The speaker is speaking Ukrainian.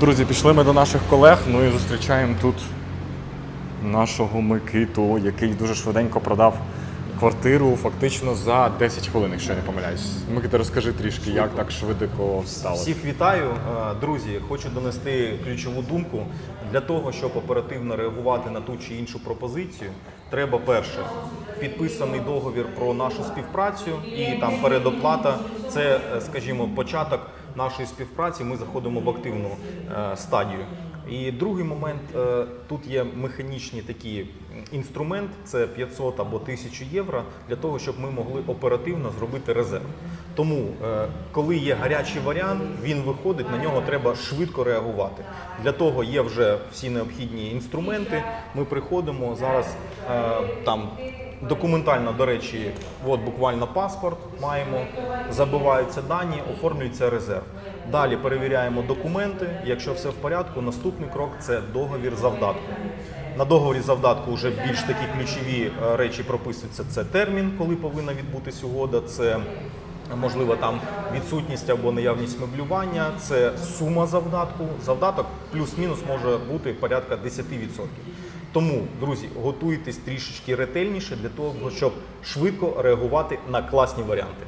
Друзі, пішли ми до наших колег. Ну і зустрічаємо тут нашого Микиту, який дуже швиденько продав квартиру фактично за 10 хвилин, якщо я не помиляюсь. Микита, розкажи трішки, як так швидко сталося. Всіх вітаю, Е, друзі. Хочу донести ключову думку. Для того, щоб оперативно реагувати на ту чи іншу пропозицію, треба перше підписаний договір про нашу співпрацю і там передоплата. Це, е, скажімо, початок нашої співпраці. Ми заходимо в активну е, стадію. І другий момент е, тут є механічні такі інструмент, це 500 або 1000 євро, для того, щоб ми могли оперативно зробити резерв. Тому, е, коли є гарячий варіант, він виходить, на нього треба швидко реагувати. Для того є вже всі необхідні інструменти. Ми приходимо зараз е, там. Документально, до речі, от буквально паспорт маємо, забиваються дані, оформлюється резерв. Далі перевіряємо документи. Якщо все в порядку, наступний крок це договір завдатку. На договорі завдатку вже більш такі ключові е, речі прописуються. Це термін, коли повинна відбутись угода. Це Можливо, там відсутність або наявність меблювання, це сума завдатку. Завдаток плюс-мінус може бути порядка 10%. Тому, друзі, готуйтесь трішечки ретельніше для того, щоб швидко реагувати на класні варіанти.